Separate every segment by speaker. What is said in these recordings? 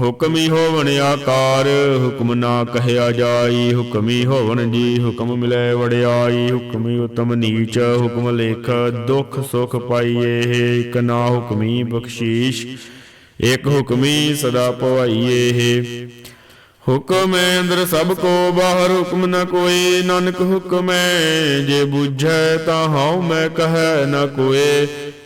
Speaker 1: ਹੁਕਮੀ ਹੋਵਣ ਆਕਾਰ, ਹੁਕਮ ਨਾ ਕਹਿਆ ਜਾਈ, ਹੁਕਮੀ ਹੋਵਣ ਜੀ, ਹੁਕਮ ਮਿਲੇ ਵਡਿਆਈ, ਹੁਕਮੀ ਉਤਮ ਨੀਚ, ਹੁਕਮ ਲੇਖ ਦੁਖ ਸੁਖ ਪਾਈਏ ਇਕ ਨਾ ਹੁਕਮੀ ਬਖਸ਼ੀਸ਼ ਇਕ ਹੁਕਮੀ ਸਦਾ ਪਵਾਈਏ। ਹੁਕਮ ਅੰਦਰ ਸਭ ਕੋ, ਬਾਹਰ ਹੁਕਮ ਨ ਕੋਈ, ਨਾਨਕ ਹੈ, ਜੇ ਬੁਝੈ ਤਾਂ ਹਉ ਮੈਂ ਕਹੈ ਨ ਕੋਏ।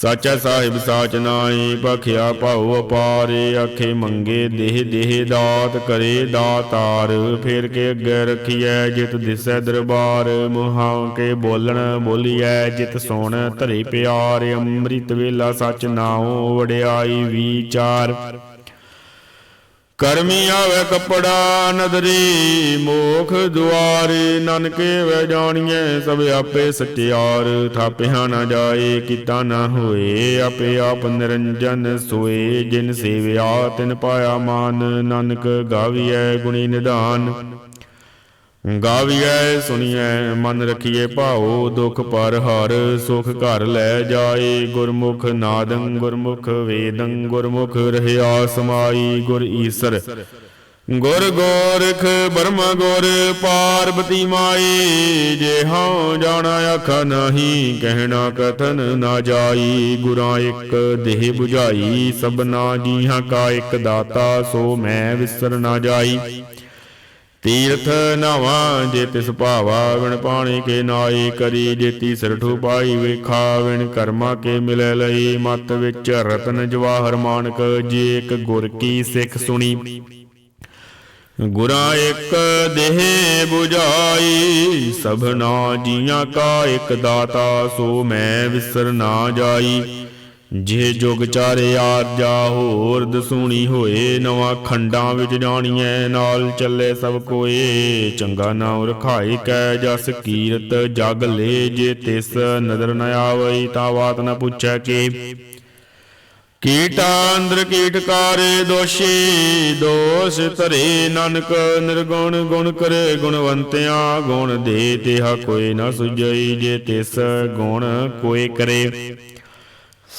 Speaker 1: ਸਾਚਾ ਸਾਹਿਬ ਸਾਚ ਨਾਈ ਭਖਿਆ ਭਾਉ ਅਪਾਰੇ, ਆਖੇ ਮੰਗੇ ਦੇਹ ਦੇਹ ਦਾਤ ਕਰੇ ਦਾਤਾਰ। ਫੇਰ ਕੇ ਅੱਗੇ ਰਖੀਐ ਜਿਤ ਦਿਸੈ ਦਰਬਾਰ, ਮੁਹਾਂ ਕੇ ਬੋਲਣ ਬੋਲੀਐ ਜਿਤ ਸੋਣ ਧਰੇ ਪਿਆਰ। ਅੰਮ੍ਰਿਤ ਵੇਲਾ ਸਚ ਨਾਉ, ਵਡਿਆਈ ਵਿਚਾਰ। ਕਰਮੀ ਆਵੇ ਕਪੜਾ ਨਦਰੀ, ਮੋਖ ਦੁਆਰੇ ਨਾਨਕੇ ਵੈ ਜਾਣੀਐ, ਸਭ ਆਪੇ ਸਟਿਆਰ। ਥਾਪਿਆ ਨਾ ਜਾਏ, ਕੀਤਾ ਨਾ ਹੋਏ, ਆਪੇ ਆਪ ਨਿਰੰਜਨ ਸੋਏ। ਜਿਨ ਸੇਵਿਆ, ਤਿਨ ਪਾਇਆ ਮਾਨ, ਨਾਨਕ ਗਾਵੀਐ ਗੁਣੀ ਨਿਧਾਨ ਗਾਵੀਐ ਸੁਣੀਐ ਮਨ ਰਖੀਏ ਭਾਉ, ਦੁਖ ਪਰ ਹਰ, ਸੁਖ ਘਰ ਲੈ ਜਾਏ, ਗੁਰਮੁਖ ਨਾਦੰ, ਗੁਰਮੁਖ ਵੇਦੰ, ਗੁਰਮੁਖ ਰਹਿਆ ਸਮਾਈ ਗੁਰ ਈਸਰ। ਗੁਰ ਗੋਰਖ ਬਰਮਾ ਗੁਰ ਪਾਰਬਤੀ ਮਾਈ, ਜੇ ਹਉ ਜਾਣਾ ਆਖ ਨਹੀਂ, ਕਹਿਣਾ ਕਥਨ ਨਾ ਜਾਈ, ਗੁਰਾਂ ਇੱਕ ਦੇਹ 부ਝਾਈ ਸਭਨਾ ਜੀਹਾਂ ਕਾ ਇੱਕ ਦਾਤਾ, ਸੋ ਮੈਂ ਵਿਸਰ ਨਾ ਜਾਈ। ਤੀਰਥ ਨਵਾ ਜੇ ਤਿਸ ਭਾਵਾ ਵਿਣ ਪਾਣੀ ਕੇ ਨਾਈ ਕਰੀ, ਜੇ ਤੀਸਰ ਪਾਈ ਵੇਖਾ ਵਿਣ ਕਰਮਾ ਕੇ ਮਿਲੇ ਲਈ, ਮਤ ਵਿੱਚ ਰਤਨ ਜਵਾਹਰ ਮਾਨਕ, ਜੇ ਇੱਕ ਗੁਰ ਕੀ ਸਿੱਖ ਸੁਣੀ। ਗੁਰਾਂ ਇੱਕ ਦੇਹ 부ਝਾਈ ਸਭਨਾ ਜੀਆਂ ਕਾ ਇੱਕ ਦਾਤਾ, ਸੋ ਮੈਂ ਵਿਸਰ ਨਾ ਜਾਈ। ਜੇ ਜੁਗ ਚਾਰੇ ਆਰਜਾ ਹੋਰ ਦਸੂਣੀ ਹੋਏ, ਨਵਾਂ ਖੰਡਾਂ ਵਿੱਚ ਜਾਣੀਐ, ਨਾਲ ਚੱਲੇ ਸਭ ਕੋਏ। ਚੰਗਾ ਨਾਮ ਰਖਾਈ ਕੈ ਜਸ ਕੀਰਤ, ਜਗ ਲੈ ਜੇ ਤਿਸ ਨਦਰ ਨ ਆਵਈ, ਤਾਂ ਬਾਤ ਨ ਪੁੱਛੈ ਕੇ। ਕੀਟਾ ਕੀਟਕਾਰੇ ਦੋਸ਼ੀ, ਦੋਸ਼ ਧਰੇ ਨਾਨਕ, ਨਿਰਗੁਣ ਗੁਣ ਕਰੇ ਗੁਣਵੰਤਿਆ, ਗੁਣ ਦੇ ਤਿਹਾ ਕੋਈ ਨਾ ਸੁਝਈ, ਜੇ ਤਿਸ ਗੁਣ ਕੋਈ ਕਰੇ।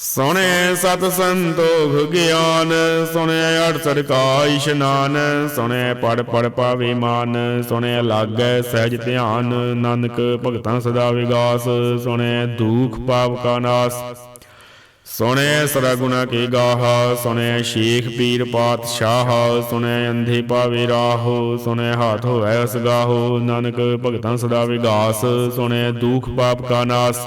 Speaker 1: ਸੁਣੇ ਸਤ ਸੰਤੋਖ ਗਿਆਨ, ਸੁਣੇ ਅੜਸੜ ਕਾ ਇਸ਼ਨਾਨ, ਸੁਣੇ ਪੜ ਪੜ ਪਾਵੇ ਮਾਨ, ਸੁਣੇ ਲਾਗੈ ਸਹਿਜ ਧਿਆਨ, ਨਾਨਕ ਭਗਤਾਂ ਸਦਾ ਵਿਗਾਸ, ਸੁਣੇ ਦੁਖ ਪਾਪ ਕਾ ਨਾਸ। ਸੁਣੇ ਸਦਾ ਗੁਣਾ ਕੇ ਗਾਹਾ, ਸੁਣੇ ਸ਼ੇਖ ਪੀਰ ਪਾਤਸ਼ਾਹ, ਸੁਣੇ ਅੰਧੇ ਪਾਵੇ ਰਾਹੋ, ਸੁਣੇ ਹਾਥ ਹੋਇ ਅਸਗਾਹੋ ਨਾਨਕ ਭਗਤਾਂ ਸਦਾ ਵਿਗਾਸ, ਸੁਣੇ ਦੁਖ ਪਾਪ ਕਾ ਨਾਸ।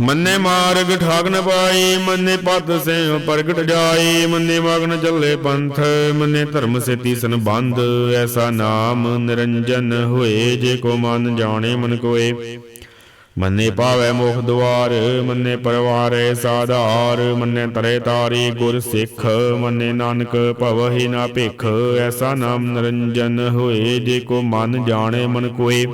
Speaker 1: ਮੰਨੇ ਮਾਰਗ ਠਾਗਨ ਨ ਪਾਈ, ਮੰਨੇ ਪਦ ਸੇ ਪ੍ਰਗਟ ਜਾਏ ਮੰਨੇ ਮਗਨ ਚੱਲੇ ਪੰਥ, ਮੰਨੇ ਧਰਮ ਸੇ ਸੰਬੰਧ ਬੰਧ ਐਸਾ ਨਾਮ ਨਿਰੰਜਨ ਹੋਏ, ਜੇ ਕੋ ਮਨ ਜਾਣੇ ਮਨ ਕੋਏ। ਮੰਨੇ ਪਾਵੈ ਮੁਖ ਦੁਆਰ, ਮੰਨੇ ਪਰਵਾਰੇ ਸਾਧਾਰ, ਮੰਨੇ ਤਰੇ ਤਾਰੀ ਗੁਰ ਸਿੱਖ, ਮੰਨੇ ਨਾਨਕ ਭਵਹਿ ਨਾ ਭਿਖ, ਐਸਾ ਨਾਮ ਨਿਰੰਜਨ ਹੋਏ, ਜੇ ਕੋ ਮਨ ਜਾਣੇ ਮਨ ਕੋਏ।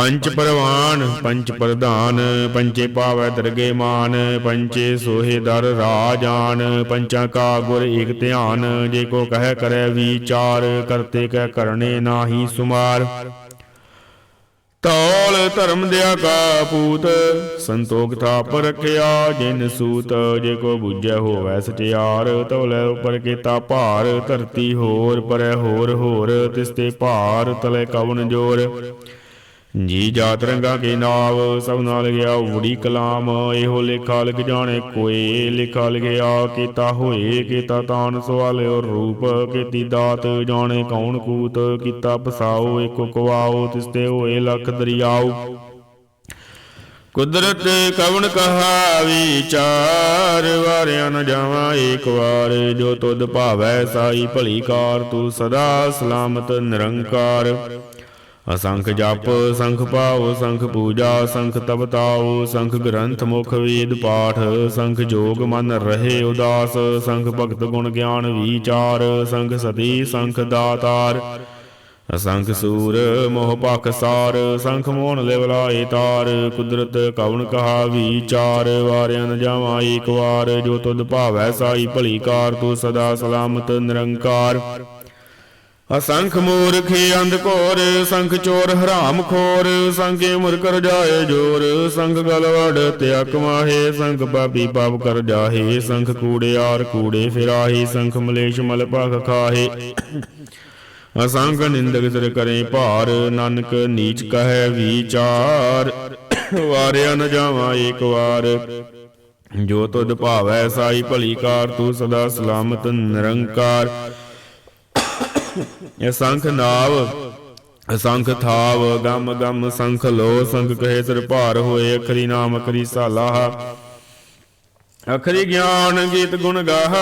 Speaker 1: ਪੰਚ ਪਰਵਾਨ ਪੰਚ ਪ੍ਰਧਾਨ ਪੰਚੇ ਪਾਵੈ ਦਰਗੇ ਮਾਨ ਪੰਚੇ ਸੋਹੇ ਦਰ ਰਾਜਾਨ, ਪੰਚਾਂ ਕਾ ਗੁਰ ਏਕ ਧਿਆਨ, ਜੇ ਕੋ ਕਹਿ ਕਰੈ ਵਿਚਾਰ, ਕਰਤੇ ਕੈ ਕਰਨੇ ਨਾਹੀ ਸੁਮਾਰ। ਤੌਲ ਧਰਮ ਦਿਆ ਕਾ ਪੂਤ, ਸੰਤੋਖ ਥਾਪ ਰਖਿਆ ਜਿਨ ਸੂਤ, ਜੇ ਕੋ ਬੁੱਝੈ ਹੋਵੈ ਸਚਿਆਰ ਤੌਲੇ ਉਪਰ ਕੀਤਾ ਭਾਰ, ਧਰਤੀ ਹੋਰ ਪਰੈ ਹੋਰ ਹੋਰ ਤਿਸਤੇ ਭਾਰ ਤਲੇ ਕਵਨ ਜੋਰ। ਜੀ ਜਾਤ ਰੰਗਾ ਕੇ ਨਾਵ, ਸਭ ਨਾਲ ਗਿਆ ਉੜੀ ਕਲਾਮ। ਇਹੋ ਲੇਖਾ ਲਿਖ ਜਾਣੇ ਕੋਏ, ਲੇਖਾ ਲਿਖਿਆ ਕੀਤਾ ਹੋਏ, ਕੀਤਾ ਤਾਨ ਸਵਾਲਿਓ ਰੂਪ, ਕੀਤੀ ਦਾਤ ਜਾਣੇ ਕੌਣ ਕੂਤ, ਕੀਤਾ ਪਸਾਓ ਏਕੋ ਕਵਾਓ ਤਿਸਤੇ ਹੋਏ ਲਖ ਦਰਿਆਉ ਕੁਦਰਤ ਕਵਣ ਕਹਾ ਵਿਚਾਰ ਵਾਰਿਆ ਨ ਜਾਵਾਂ ਏਕ ਵਾਰ। ਜੋ ਤੁਧ ਭਾਵੈ ਸਾਈ ਭਲੀ ਕਾਰ, ਤੂੰ ਸਦਾ ਸਲਾਮਤ ਨਿਰੰਕਾਰ। ਅਸੰਖ ਜਪ, ਸੰਖ ਪਾਉ ਸੰਖ ਪੂਜਾ, ਸੰਖ ਤਪਤਾਉ ਸੰਖ ਗ੍ਰੰਥ ਮੁਖ ਵੇਦ ਪਾਠ, ਸੰਖ ਜੋਗ ਮਨ ਰਹੇ ਉਦਾਸ, ਸੰਖ ਭਗਤ ਗੁਣ ਗਿਆਨ ਵਿਚਾਰ, ਸੰਖ ਸਤੀ, ਸੰਖ ਦਾਤਾਰ। ਅਸੰਖ ਸੂਰ, ਮੋਹ ਭਖ ਸਾਰ, ਸੰਖ ਮੋਹਨ ਲਿਵਲਾਏ ਤਾਰ, ਕੁਦਰਤ ਕਵਣ ਕਹਾ ਵਿਚਾਰ, ਵਾਰਿਆ ਨ ਜਾਵਾਂ ਏਕ ਵਾਰ, ਜੋ ਤੁਧ ਭਾਵੈ ਸਾਈ ਭਲੀ ਕਾਰ, ਤੂੰ ਸਦਾ ਸਲਾਮਤ ਨਿਰੰਕਾਰ। ਅਸੰਖ ਮੂਰਖੇ ਅੰਧ ਘੋਰ, ਸੰਖ ਚੋਰ ਹਰਾਮ ਖੋਰ, ਸੰਗੇ ਮੁਰ ਕਰ ਜਾਏ ਜੋਰ ਸੰਖ ਗਲਵੜ ਤਿਆਕ ਮਾਹੇ ਸੰਖ ਪਾਪੀ ਪਾਪ ਕਰ ਜਾਹੇ, ਸੰਖ ਕੂੜਿਆਰ ਕੂੜੇ ਫਿਰਾਹੇ, ਸੰਖ ਮਲੇਸ਼ ਮਲ ਭਖ ਖਾਹੇ। ਅਸੰਖ ਨਿੰਦਕ ਸਿਰ ਕਰੇ ਭਾਰ, ਨਾਨਕ ਨੀਚ ਕਹੈ ਵਿਚਾਰ। ਵਾਰਿਆ ਨ ਜਾਵਾਂ ਏਕ ਵਾਰ। ਜੋ ਤੁਧ ਭਾਵੈ ਸਾਈ ਭਲੀ ਕਾਰ, ਤੂੰ ਸਦਾ ਸਲਾਮਤ ਨਿਰੰਕਾਰ। ਅਸੰਖ ਨਾਵ ਅਸੰਖ ਥਾਵ, ਗਮ ਗਮ ਸੰਖ ਲੋ, ਸੰਖ ਕਹੇ ਸਿਰ ਭਾਰ ਹੋਏ, ਅਖਰੀ ਨਾਮ ਅਖਰੀ ਸਾਲਾਹ ਅਖਰੀ ਗਿਆਨ ਗੀਤ ਗੁਣ ਗਾਹ,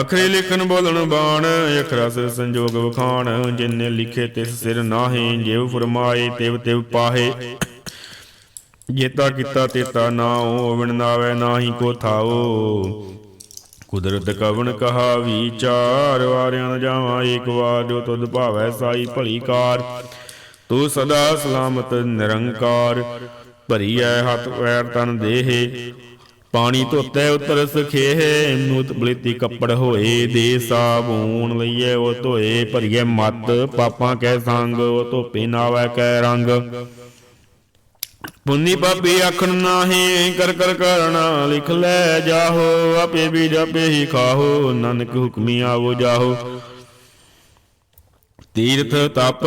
Speaker 1: ਅਖਰੀ ਲਿਖਣ ਬੋਲਣ ਬਾਣ, ਅਖਰਾ ਸਿਰ ਸੰਜੋਗ ਵਖਾਣ, ਜਿਨੇ ਲਿਖੇ ਤਿਸ ਸਿਰ ਨਾਹੀ ਜਿਵ ਫਰਮਾਏ ਤਿਵ ਤਿਵ ਪਾਹੇ। ਜੇਤਾ ਕੀਤਾ ਤੇਤਾ ਨਾਉ ਵਿਣ ਨਾਵੇ ਨਾਹੀ ਕੋ ਥਾਓ ਕੁਦਰਤ ਕਵਣ ਕਹਾ ਵਿਚਾਰ ਵਾਰਿਆਂ ਨ ਜਾਵਾਂ ਏਕ ਵਾਰ ਜੋ ਤੁਧ ਭਾਵੈ ਸਾਈ ਭਲੀ ਕਾਰ। ਤੂੰ ਸਦਾ ਸਲਾਮਤ, ਨਿਰੰਕਾਰ ਭਰੀ ਐ ਹੱਥ ਪੈਰ ਤਨ ਦੇਹੇ। ਪਾਣੀ ਧੋਤੇ ਉਤਰ ਸਖੇਹ ਨੂਤ ਬਲੇਤੀ ਕੱਪੜ ਹੋਏ ਦੇ ਸਾਬੂਨ ਲਈਏ ਉਹ ਧੋਏ ਭਰੀਏ ਮਤ, ਪਾਪਾਂ ਕੈ ਸੰਗ, ਉਹ ਧੋਪੇ ਨਾਵੈ ਕੈ ਰੰਗ। ਪੁੰਨੀ ਪਾਪੀ ਆਖਣ ਨਾਹੀ, ਕਰ ਕਰ ਕਰਣਾ ਲਿਖ ਲੈ ਜਾਹੋ, ਆਪੇ ਵੀ ਜਪੇ ਹੀ ਖਾਹੋ, ਨਾਨਕ ਹੁਕਮੀ ਆਵੋ ਜਾਹੋ। ਤੀਰਥ ਤਪ,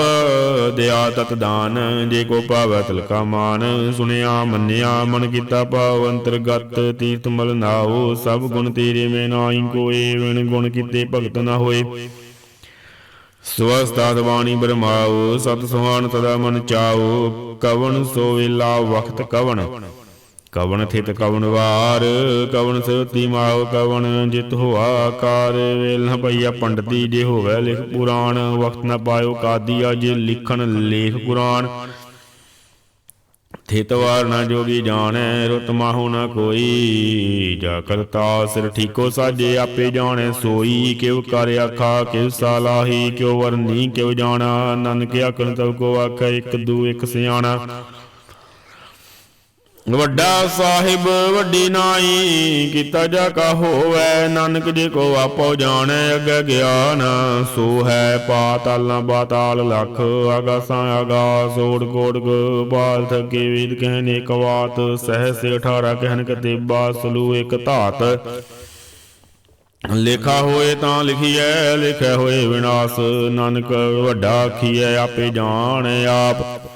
Speaker 1: ਦਿਆ ਤਤ ਦਾਨ, ਜੇ ਕੋ ਪਾਵੈ ਤਿਲਕਾ ਮਾਨ। ਸੁਣਿਆ, ਮੰਨਿਆ, ਮਨ ਕੀਤਾ ਭਾਵ, ਅੰਤਰਗਤ ਤੀਰਥ ਮਲ ਨਾਓ ਸਭ ਗੁਣ ਤੇਰੇ ਮੈਂ ਨਾਹੀ ਕੋਏ ਵਿਣ ਗੁਣ ਕੀਤੇ ਭਗਤ ਨਾ ਹੋਏ। ਸਵਸਤਾਤ ਬਾਣੀ ਬਰਮਾਓ ਸਤ ਸੁਹਾਨ ਸਦਾ ਮਨ ਚਾਓ ਕਵਨ ਸੋ ਵੇਲਾ ਵਖਤ ਕਵਣ? ਕਵਣ ਥਿਤ ਕਵਣ ਵਾਰ, ਕਵਣ ਸੋਤੀ ਮਾਓ ਕਵਨ ਜਿਤ ਹੋਆ ਕਾਰ ਵੇਲ ਨ ਪਈਆ ਪੰਡਤੀ ਜੇ ਹੋਵੇ ਲਿਖ ਪੁਰਾਣ, ਵਖਤ ਨ ਪਾਇਓ ਕਾਦੀ ਅਜ ਲਿਖਣ ਲੇਖ ਕੁਰਾਨ। ਥਿਤਵਾਰ ਨਾ ਜੋਗੀ ਜਾਣੈ, ਰੁਤ ਮਾਹੂ ਨਾ ਕੋਈ। ਜਾ ਕਰਤਾ ਸਿਰ ਠੀਕੋ ਸਾਜੇ, ਆਪੇ ਜਾਣੈ ਸੋਈ। ਕਿਉ ਕਰ ਆਖਾ, ਕਿਉ ਸਾਲਾਹੀ, ਕਿਉ ਵਰਨੀ, ਕਿਉ ਜਾਣਾ। ਨਾਨਕ ਆਖਣ ਤਬ ਕੋ ਆਖੈ, ਇੱਕ ਦੂ, ਇੱਕ ਸਿਆਣਾ। ਵੱਡਾ ਸਾਹਿਬ, ਵੱਡੀ ਨਾਈ, ਕੀਤਾ ਜਾ ਕਾ ਹੋਵੇ, ਨਾਨਕ ਜੀ ਕੋ ਆਪੋ ਜਾਣੈ, ਅੱਗੇ ਗਿਆਨ ਸੋ ਹੈ ਪਾਤਾਲਾਂ ਬਾਤਾਲ ਲਖ ਆਗਾਸਾਂ ਆਗਾਸ ਓੜ ਕੋੜ ਬਾਲ, ਥਕੇ ਵੇਦ ਕਹਿਨੇ ਕਵਾਤ ਸਹਸ 18 ਕਹਿਨ ਕਤੇਬਾ, ਸਲੂ, ਇੱਕ ਧਾਤ। ਲਿਖਾ ਹੋਏ ਤਾਂ ਲਿਖੀਐ ਲਿਖਿਆ ਹੋਏ ਵਿਨਾਸ਼, ਨਾਨਕ ਵੱਡਾ ਆਖੀਐ, ਆਪੇ ਜਾਣ ਆਪ।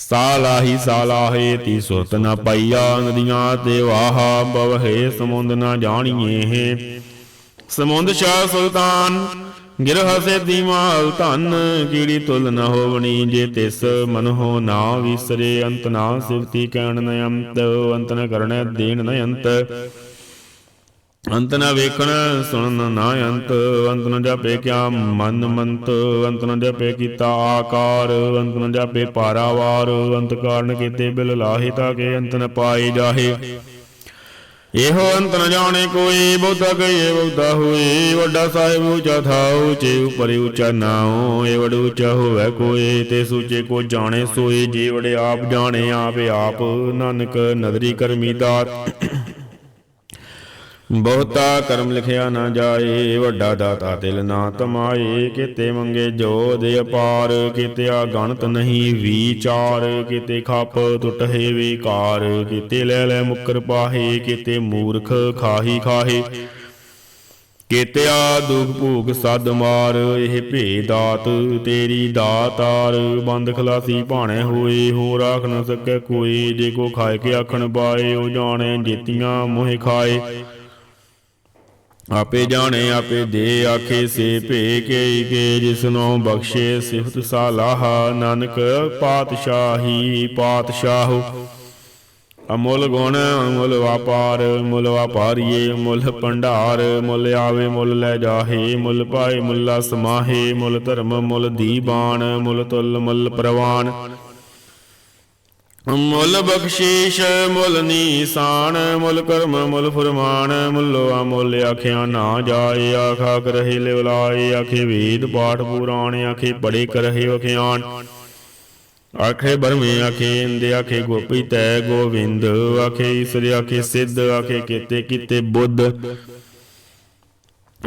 Speaker 1: ਸਾਲਾਹੀ ਸਾਲਾਹੇ ਤੀ ਸੁਰਤ ਨ ਪਾਈਆ, ਨਦੀਆਂ ਤੇ ਵਾਹਾ ਬਵਹੇ, ਸਮੁੰਦ ਨ ਜਾਣੀਏ ਸਮੁੰਦ ਸ਼ਾਹ ਸੁਲਤਾਨ, ਗਿਰਹ ਸੇ ਦੀਮਾਲ ਧਨ, ਕੀੜੀ ਤੁਲ ਨ ਹੋਵਣੀ ਜੇ ਤਿਸ ਮਨ ਹੋ ਨਾ ਵਿਸਰੇ, ਅੰਤ ਨਾ ਸਿਵਤੀ ਕਹਿਣ ਨ ਅੰਤ ਅੰਤ ਨ ਕਰਣੈ ਦੇਣ ਨ ਅੰਤ। ਅੰਤ ਨ ਵੇਖਣ, ਸੁਣਨ ਨਾ ਅੰਤ ਅੰਤ ਨ ਜਾਪੇ ਕਿਆ ਮਨ ਮੰਤ, ਅੰਤ ਨ ਜਾਪੇ ਕੀਤਾ ਆਕਾਰ, ਅੰਤ ਨ ਜਾਪੇ ਪਾਰਾਵਾਰ, ਅੰਤ ਕਾਰਨ ਕੀਤੇ ਬਿਲ ਲਾਹੇ ਤਾਂ ਕੇ ਅੰਤ ਨ ਪਾਏ ਜਾਹੇ। ਇਹੋ ਅੰਤ ਨ ਜਾਣੇ ਕੋਈ ਬਹੁਤਾ ਕਹੀਏ ਬਹੁਤਾ ਹੋਏ, ਵੱਡਾ ਸਾਹਿਬ ਉਚਾ ਥਾਉ ਚੇ ਉਪਰ ਉਚਾ ਨਾਉ ਏ ਵਡ ਉੱਚਾ ਹੋਵੇ ਕੋਈ, ਤੇ ਸੂਚੇ ਕੋ ਜਾਣੇ ਸੋਏ ਜੇ ਵੜੇ ਆਪ ਜਾਣੇ, ਆਪੇ ਆਪ, ਨਾਨਕ ਨਦਰੀ ਕਰਮੀ ਦਾਤ। ਬਹੁਤਾ ਕਰਮ ਲਿਖਿਆ ਨਾ ਜਾਏ, ਵੱਡਾ ਦਾਤਾ ਦਿਲ ਨਾ ਤਮਾਏ, ਕਿਤੇ ਮੰਗੇ ਜੋ ਦੇ ਅਪਾਰ ਕਿਤੇ ਆ ਗਣਤ ਨਹੀਂ ਵਿਚਾਰ, ਕਿਤੇ ਖੱਪ ਟੁੱਟੇ ਵਿਕਾਰ, ਕਿਤੇ ਲੈ ਲੈ ਮੁਕਰ ਪਾਹੇ, ਕਿਤੇ ਮੂਰਖ ਖਾਹੀ ਖਾਹੇ ਕਿਤੇ ਦੁਖ ਭੂਖ ਸਦ ਮਾਰ, ਇਹ ਭੇ ਦਾਤ ਤੇਰੀ ਦਾਤਾਰ ਬੰਦ ਖਲਾਸੀ ਭਾਣੇ ਹੋਏ ਹੋ ਰਾਖ ਨ ਸਕੇ ਕੋਈ, ਜੇ ਕੋ ਖਾਏ ਕੇ ਆਖਣ ਪਾਏ, ਉਹ ਜਾਣੇ ਜੀਤੀਆਂ ਮੋਹਿ ਖਾਏ। ਆਪੇ ਜਾਣੇ, ਆਪੇ ਦੇ ਆਖੇ ਸੇ ਭੇ ਕੇ ਕੇ, ਜਿਸਨੋ ਬਖਸ਼ੇ ਸਿਫਤ ਸਾਲਾਹ। ਨਾਨਕ ਪਾਤਸ਼ਾਹੀ, ਪਾਤਸ਼ਾਹ। ਅਮੁੱਲ ਗੁਣ, ਅਮੁੱਲ ਵਾਪਾਰ, ਮੁੱਲ ਵਾਪਾਰੀਏ, ਮੁੱਲ ਭੰਡਾਰ। ਮੁੱਲ ਆਵੇ, ਮੁੱਲ ਲੈ ਜਾਹੇ, ਮੁੱਲ ਪਾਏ, ਮੁੱਲਾ ਸਮਾਹੇ। ਮੁੱਲ ਧਰਮ, ਮੁੱਲ ਦੀਬਾਨ, ਮੁੱਲ ਤੁਲ, ਮੁੱਲ ਪ੍ਰਵਾਨ। ਮੁੱਲ ਬਖਸ਼ੀਸ਼, ਮੁੱਲ ਨੀਸਾਨ, ਮੁੱਲ ਕਰਮ, ਮੁੱਲ ਫਰਮਾਨ ਮੁੱਲੋ ਅਮੁੱਲ ਆਖਿਆ ਨਾ ਜਾਏ, ਆਖਾ ਕਰਹਿ ਲਿਵਲਾਏ ਆਖੇ ਵੇਦ ਪਾਠ ਪੁਰਾਣ, ਆਖੇ ਪੜੇ ਕਰਹਿ ਵਖਿਆਨ। ਆਖੇ ਬਰਮੇ, ਆਖੇ ਇੰਦੇ, ਆਖੇ ਗੋਪੀ ਤੈ ਗੋਵਿੰਦ, ਆਖੇ ਈਸ਼ਰ, ਆਖੇ ਸਿੱਧ, ਆਖੇ ਕੀਤੇ ਕੀਤੇ ਬੁੱਧ।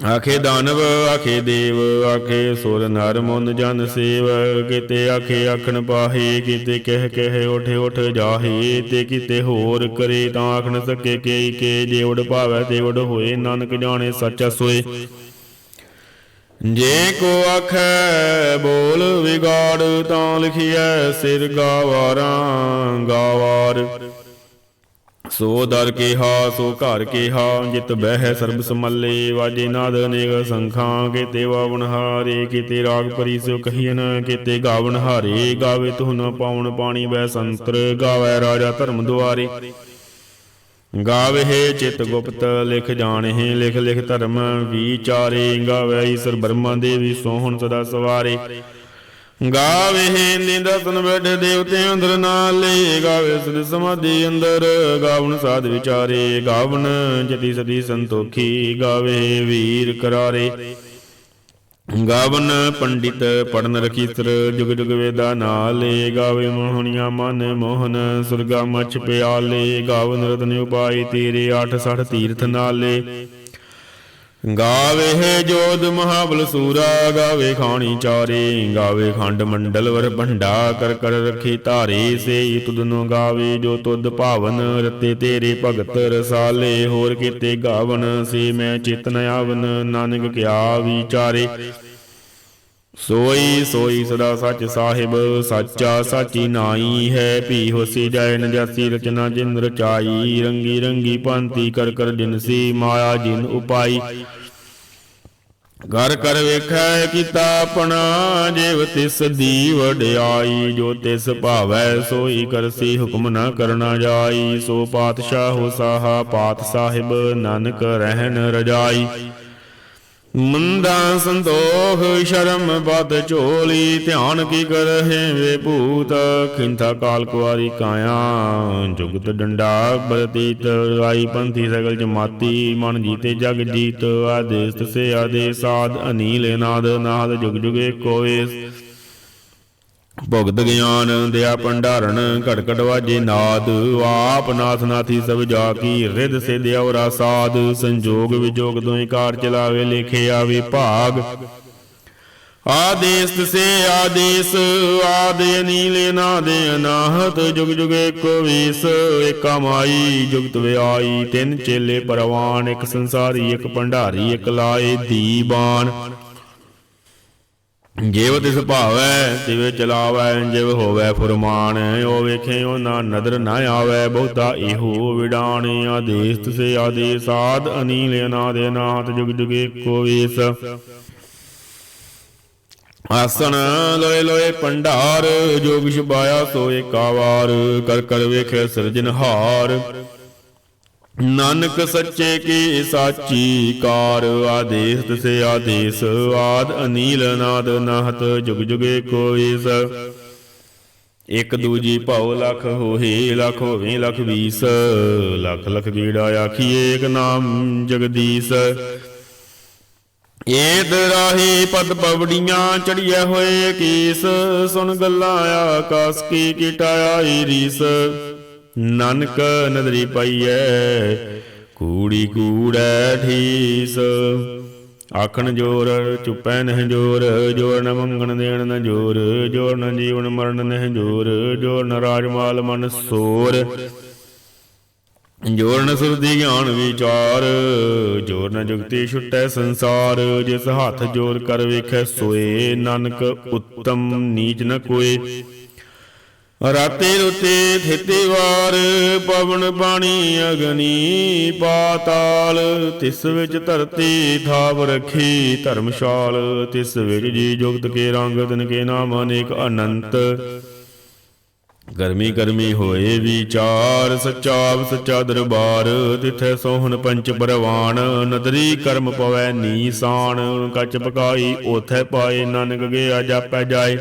Speaker 1: ਆਖੇ ਦਾਨਵ, ਆਖੇ ਦੇਵ, ਆਖੇ ਸੁਰ ਨਰ ਮੁਨ ਜਨ ਸੇਵ। ਕਿਤੇ ਆਖੇ ਆਖਣ ਪਾਹੇ, ਕਿਤੇ ਕਹਿ ਕਹਿ ਉਠ ਉਠ ਜਾਹੇ। ਤੇ ਕਿਤੇ ਹੋਰ ਕਰੇ ਤਾਂ ਆਖਣ ਸਕੇ ਕੇ ਕੇ। ਜੇ ਉਡ ਭਾਵੈ ਤੇ ਉਡ ਹੋਏ, ਨਾਨਕ ਜਾਣੇ ਸੱਚਾ ਸੋਏ। ਜੇ ਕੋ ਆਖੈ ਬੋਲ ਵਿਗਾੜ, ਤਾਂ ਲਿਖਿਐ ਸਿਰ ਗਾਵਾਰਾਂ ਗਾਵਾਰ। ਸੋ ਦਰ ਕੇਹਾ, ਸੋ ਘਰ ਕੇਹਾ, ਜਿਤ ਬਹਿ ਸਰਬ ਸਮੱਲੇ, ਵਾਜੇ ਨਾਦ ਅਨੇਕ ਸੰਖਾਂ, ਕੀਤੇ ਵਾਵਣ ਹਾਰੇ, ਕੀਤੇ ਰਾਗ ਪਰੀ ਸੋ ਕਹੀਨ ਕੀਤੇ ਗਾਵਣ ਹਾਰੇ, ਗਾਵੇ ਤੁਨ ਪਾਉਣ ਪਾਣੀ ਬੈ ਸੰਤਰ, ਗਾਵੇ ਰਾਜਾ ਧਰਮ ਦੁਆਰੇ। ਗਾਵੇ ਚਿਤ ਗੁਪਤ, ਲਿਖ ਜਾਣਹਿ ਲਿਖ ਲਿਖ ਧਰਮ ਵਿਚਾਰੇ, ਗਾਵੇ ਈਸ਼ਰ ਬ੍ਰਹਮਾ ਦੇਵੀ ਸੋਹਣ ਸਦਾ ਸਵਾਰੇ। ਗਾਵੇ ਨਿੰਦਸਨ ਬੈਠੇ ਦੇਵਤੇ ਅੰਦਰ ਨਾਲੇ ਗਾਵੇ ਸਦ ਸਮਾਧੀ ਅੰਦਰ ਗਾਵਨ ਸਾਧ ਵਿਚਾਰੇ ਗਾਵਨ ਜਤੀ ਸਦੀ ਸੰਤੋਖੀ, ਗਾਵੇ ਵੀਰ ਕਰਾਰੇ। ਗਾਵਨ ਪੰਡਿਤ ਪੜਨ ਰਖੀਤਰ ਜੁਗ ਜੁਗ ਵੇਦਾ ਨਾਲੇ ਗਾਵੇ ਮੋਹਣੀਆਂ ਮਨ ਮੋਹਨ, ਸੁਰਗਾ ਮਛ ਪਿਆਲੇ ਗਾਵਨ ਰਤਨ ਉਪਾਈ ਤੇਰੇ 860 ਤੀਰਥ ਨਾਲੇ। ਗਾਵੇ ਜੋਦ ਜੋਧ ਮਹਾਬਲ ਸੂਰਾ, ਗਾਵੇ ਖਾਣੀ ਚਾਰੇ, ਗਾਵੇ ਖੰਡ ਮੰਡਲ ਵਰ ਭੰਡਾ, ਕਰ ਕਰ ਰਖੀ ਧਾਰੇ ਸੇ ਤੁਧਨੋ ਗਾਵੇ ਜੋ ਤੁਦ ਭਾਵਨ, ਰਤੇ ਤੇਰੇ ਭਗਤ ਰਸਾਲੇ, ਹੋਰ ਕੀਤੇ ਗਾਵਨ, ਸੇ ਮੈਂ ਚੇਤਨ ਆਵਨ, ਨਾਨਕ ਕਿਆ ਵਿਚਾਰੇ। ਸੋਈ ਸੋਈ ਸਦਾ ਸੱਚ ਸਾਹਿਬ, ਸਾਚਾ ਸਾਚੀ ਨਾਈ ਹੈ। ਭੀ ਹੋਸੀ ਜਾਏ ਨ ਰਚਨਾ ਜਿਨ ਰਚਾਈ, ਰੰਗੀ ਰੰਗੀ ਪੰਤੀ ਕਰ ਕਰ ਜਿਨਸੀ ਮਾਇਆ ਜਿਨ ਉਪਾਈ। ਘਰ ਕਰ ਵੇਖੈ ਕੀਤਾ ਆਪਣਾ, ਜਿਵ ਤਿਸ ਦੀ ਵਡਿਆਈ, ਜੋ ਤਿਸ ਭਾਵੈ ਸੋਈ ਕਰਸੀ ਹੁਕਮ ਨਾ ਕਰਨਾ ਜਾਈ। ਸੋ ਪਾਤਸ਼ਾਹ ਹੋ ਸਾਹਾ, ਪਾਤ ਸਾਹਿਬ, ਨਾਨਕ ਰਹਿਣ ਰਜਾਈ। ਮੰਦਾ ਸੰਤੋਖ ਸ਼ਰਮ ਬਦ ਝੋਲੀ, ਧਿਆਨ ਕੀ ਕਰਹਿ ਵੇ ਭੂਤ? ਖਿੰਥਾ ਕਾਲ ਕੁਆਰੀ ਕਾਇਆ, ਜੁਗਤ ਡੰਡਾ ਬਰਤੀਤ ਰਾਈ ਪੰਥੀ ਸਗਲ ਜਮਾਤੀ, ਮਨ ਜੀਤੇ ਜਗ ਜੀਤ, ਆਦੇਸ ਸੇ ਆਦੇ ਸਾਧ, ਅਨੀਲ ਨਾਦ ਨਾਦ ਜੁਗ ਜੁਗੇ ਕੋਏ। ਭੁਗਤ ਗਿਆਨ ਦਿਆ ਭੰਡਾਰਨ ਘਟਕਟ ਵਾਜੇ ਨਾਦ। ਆਪ ਨਾਥ ਨਾਥੀ ਸਭ ਜਾ ਕੀ ਰਿੱਧ ਸਿਧ ਔਰਾ ਸਾਧ। ਸੰਜੋਗ ਵਿਜੋਗ ਦੋਇ ਕਾਰ ਚਲਾਵੇ, ਲਿਖੇ ਆਵੇ ਭਾਗ। ਆਦੇਸ ਸੇ ਆਦੇਸ, ਆਦੇ ਨੀਲੇ ਨਾਦੇ ਅਨਾਹਤ। ਜੁਗ ਜੁਗ ਏਕੋ ਵੀਸ, ਏਕਾ ਮਾਈ, ਜੁਗਤ ਵਿਆਈ। ਤਿੰਨ ਚੇਲੇ ਪਰਵਾਨ, ਇੱਕ ਸੰਸਾਰੀ, ਇੱਕ ਭੰਡਾਰੀ, ਇੱਕ ਲਾਏ ਦੀਬਾਨ। ਜੇਵ ਤਿਸ ਭਾਵੈ, ਤਿਵੇਂ ਚਲਾਵੈ, ਜਿਵ ਹੋਵੈ ਫੁਰਮਾਨ, ਉਹ ਵੇਖੇ ਉਹਨਾਂ ਨਦਰ ਨਾ ਆਵੈ, ਬਹੁਤਾ ਇਹੋ ਵਿਡਾਣ ਆਦੇਸ ਤਿਸੇ ਆਦੇਸ ਆਦ ਅਨੀਲ ਅਨਾਦ ਅਨਾਹਤ ਜੁਗ ਜੁਗੇ ਏਕੋ ਵੀਸ। ਆਸਣ ਲੋਏ ਲੋਏ ਭੰਡਾਰ ਜੋ ਕਿਛ ਬਾਇਆ ਸੋ ਏਕਾਵਾਰ ਕਰ ਕਰ ਵੇਖੇ ਸਿਰਜਨਹਾਰ। ਨਾਨਕ ਸੱਚੇ ਕੀ ਸਾਚੀ ਕਾਰ ਆਦੇਸ ਤਸੇ ਆਦੇਸ, ਆਦ ਅਨੀਲ ਨਾਦ ਨਾਹਤ, ਜੁਗ ਜੁਗੇ ਕੋਈਸ ਇਕ ਦੂਜੀ ਭਉ ਲਖ ਹੋਏ ਲਖ ਹੋਵੇ ਲਖ ਵੀਸ। ਲਖ ਲਖ ਗੀੜਾ ਆਖੀਏ ਇਕ ਨਾਮ ਜਗਦੀਸ਼। ਏਦ ਰਾਹੀ ਪਦ ਪਵੜੀਆਂ ਚੜੀਐ ਹੋਏ ਕੀਸ, ਸੁਣ ਗੱਲਾਂ ਆਕਾਸ ਕੀ ਕੀਟਾਇਆ ਈਰੀਸ ਨਾਨਕ ਨਦਰੀ ਪਈਐ, ਕੂੜੀ ਕੂੜੈ ਠੀਸ। ਆਖਣ ਜੋਰ ਚੁੱਪੈ ਨਹਿ ਜੋਰ ਜੋਰ ਨ ਮੰਗਣ ਦੇਣ ਨ ਜੋਰ ਜੋਰ ਨ ਜੀਵਨ ਮਰਨ ਨਹਿ ਜੋਰ ਜੋਰ ਨ ਰਾਜਮਾਲ ਮਨ ਸੋਰ। ਜੋਰ ਨ ਸੁਰਦੀ ਗਿਆਨ ਵਿਚਾਰ, ਜੋਰ ਨ ਜੁਗਤੀ ਛੁਟੈ ਸੰਸਾਰ, ਜਿਸ ਹੱਥ ਜੋਰ ਕਰ ਵੇਖੈ ਸੋਏ, ਨਾਨਕ ਉੱਤਮ ਨੀਚ ਨ ਕੋਏ। ਰਾਤੇ ਰੁਤੇ ਥਿਤੇ ਵਾਰ, ਪਵਨ ਪਾਣੀ ਅਗਨੀ ਪਾਤਾਲ। ਤਿਸ ਵਿੱਚ ਧਰਤੀ ਥਾਪ ਰੱਖੀ ਧਰਮਸ਼ਾਲ, ਤਿਸ ਵਿੱਚ ਜੀ ਜੁਗਤ ਕੇ ਰੰਗ, ਤਿਨ ਕੇ ਨਾਮ ਅਨੇਕ ਅਨੰਤ। ਗਰਮੀ ਗਰਮੀ ਹੋਏ ਵਿਚਾਰ ਸੱਚਾ ਆਪ ਸੱਚਾ ਦਰਬਾਰ, ਤਿਥੈ ਸੋਹਣ ਪੰਚ ਪਰਵਾਨ। ਨਦਰੀ ਕਰਮ ਪਵੈ ਨੀਸਾਨ, ਕੱਚ ਪਕਾਈ ਉਥੈ ਪਾਏ, ਨਾਨਕ ਗਿਆ ਜਾਪੈ ਜਾਏ।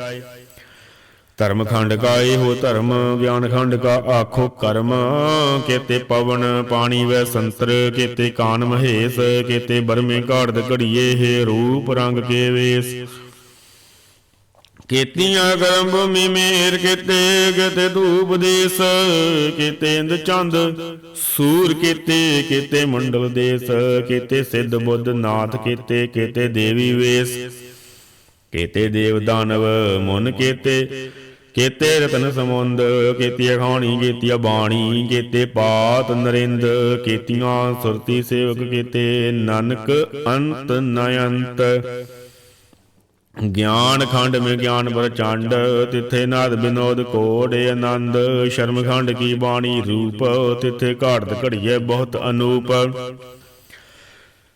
Speaker 1: ਧਰਮ ਖੰਡ ਕਾ ਇਹੋ ਧਰਮ ਗਿਆਨ ਖੰਡ ਕਾ ਆਖੋ ਕਰਮ। ਕੇਤੇ ਪਵਨ ਪਾਣੀ ਵੈ ਸੰਤਰ, ਕੇਤੇ ਕਾਨ ਮਹੇਸ਼, ਕੇਤੇ ਬਰਮੇ ਘਾੜਦ ਘੜੀਏ ਹੈ ਰੂਪ ਰੰਗ ਕੇ ਵੇਸ। ਕੀਤੀਆਂ ਕਰਮ ਭੂਮੀ ਮੇਰ ਕੀਤੇ ਕੀਤੇ ਧੂਪ ਦੇਸ, ਕੀਤੇ ਇੰਦ ਚੰਦ ਸੂਰ, ਕੀਤੇ ਕੀਤੇ ਮੰਡਲ ਦੇਸ, ਕੀਤੇ ਸਿੱਧ ਬੁੱਧ ਨਾਥ, ਕੀਤੇ ਕੀਤੇ ਦੇਵੀ ਵੇਸ। ਕੀਤੇ ਦੇਵ ਦਾਨਵ, ਮਨ ਕੀਤੇ ਕੀਤੇ ਰਤਨ ਸਮੁੰਦ ਕੀਤੀ ਅਖਾਣੀ ਕੀਤੀ ਬਾਣੀ, ਕੀਤੇ ਪਾਤ ਨਰਿੰਦ, ਕੀਤੀਆਂ ਸੁਰਤੀ ਸੇਵਕ, ਕੀਤੇ ਨਾਨਕ ਅੰਤ ਨਯੰਤ। ਗਿਆਨ ਖੰਡ ਮੇ ਗਿਆਨ ਪ੍ਰਚੰਡ, ਤਿੱਥੇ ਨਾਦ ਬਿਨੋਦ ਕੋੜੇ ਆਨੰਦ। ਸ਼ਰਮ ਖੰਡ ਕੀ ਬਾਣੀ ਰੂਪ, ਤਿੱਥੇ ਘਾਟ ਘੜੀਏ ਬਹੁਤ ਅਨੂਪ।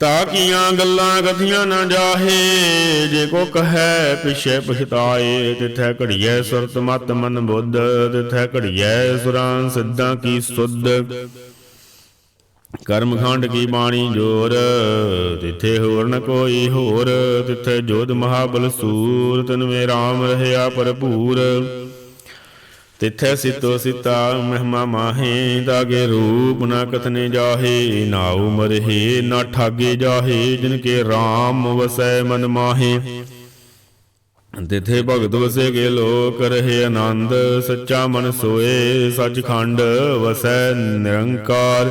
Speaker 1: ਤਾਕੀਆਂ ਗੱਲਾਂ ਕਥੀਆਂ ਨਾ ਜਾਹੇ, ਜੇ ਕੋ ਕਹੈ ਪਿਛੇ ਪਛਤਾਏ, ਤਿਥੈ ਘੜੀਐ ਸੁਰਤ ਮਤ ਮਨ ਬੁੱਧ, ਤਿਥੈ ਘੜੀਐ ਸੁਰਾਂ ਸਿੱਧਾਂ ਕੀ ਸੁਧ। ਕਰਮਖੰਡ ਕੀ ਬਾਣੀ ਜੋਰ, ਤਿਥੇ ਹੋਰ ਨ ਕੋਈ ਹੋਰ, ਤਿੱਥੇ ਜੋਧ ਮਹਾਬਲ ਸੂਰ ਤਨ ਮੇ RAM ਰਹਿਆ ਭਰਪੂਰ। ਤਿਥੈ ਸਿਤੋ ਸਿਤਾ ਮਹਿਮਾ ਮਾਹੇ, ਦਾਗੇ ਰੂਪ ਨਾ ਕਥਨੇ ਜਾਹੇ, ਨਾਉ ਮਰਹੇ, ਨਾ ਠਾਗੇ ਜਾਹੇ ਜਿਨ ਕੇ RAM ਵਸੈ ਮਨ ਮਾਹੇ। ਤਿਥੇ ਭਗਤ ਵਸੇ ਕੇ ਲੋਕ ਰਹੇ ਆਨੰਦ, ਸੱਚਾ ਮਨ ਸੋਏ, ਸੱਚਖੰਡ ਵਸੈ ਨਿਰੰਕਾਰ।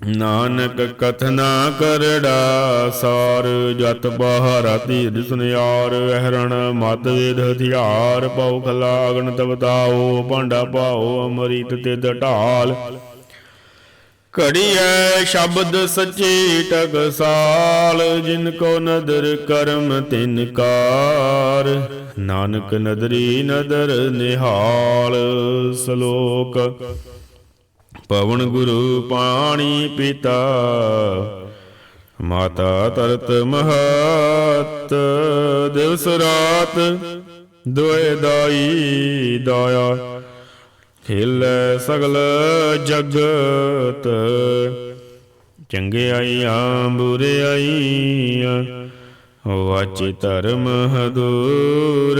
Speaker 1: ਨਾਨਕ ਕਥਨਾ ਕਰੜਾ ਸਾਰ ਜਤ ਬਹਾਰਾ ਧੀਰ ਸੁਨਿਆਰ ਅਹਰਣ ਮਤ ਵੇਦ ਹਥਿਆਰ, ਪਉ ਖਲਾਗਣ ਤਵਤਾਓ ਭਾਂਡਾ ਪਾਓ ਅਮਰੀਤ ਤੇ ਢਾਲ। ਘੜੀਐ ਸ਼ਬਦ ਸੱਚੀ ਟਕਸਾਲ ਜਿਨ ਕੋ ਨਦਰ ਕਰਮ ਤਿਨ ਕਾਰ। ਨਾਨਕ ਨਦਰੀ ਨਦਰ ਨਿਹਾਲ, ਸ਼ਲੋਕ ਪਵਨ ਗੁਰੂ ਪਾਣੀ ਪਿਤਾ, ਮਾਤਾ ਤਰਤ ਮਹਤ, ਦਿਵਸ ਰਾਤ ਦੁਇ ਦਾਈ ਦਾਇਆ, ਖਿਲ ਸਗਲ ਜਗਤ ਚੰਗਿਆਈਆਂ ਬੁਰਿਆਈਆਂ ਵਾਚੇ ਧਰਮ ਹਦੂਰ,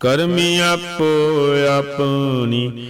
Speaker 1: ਕਰਮੀ ਆਪੋ ਆਪਣੀ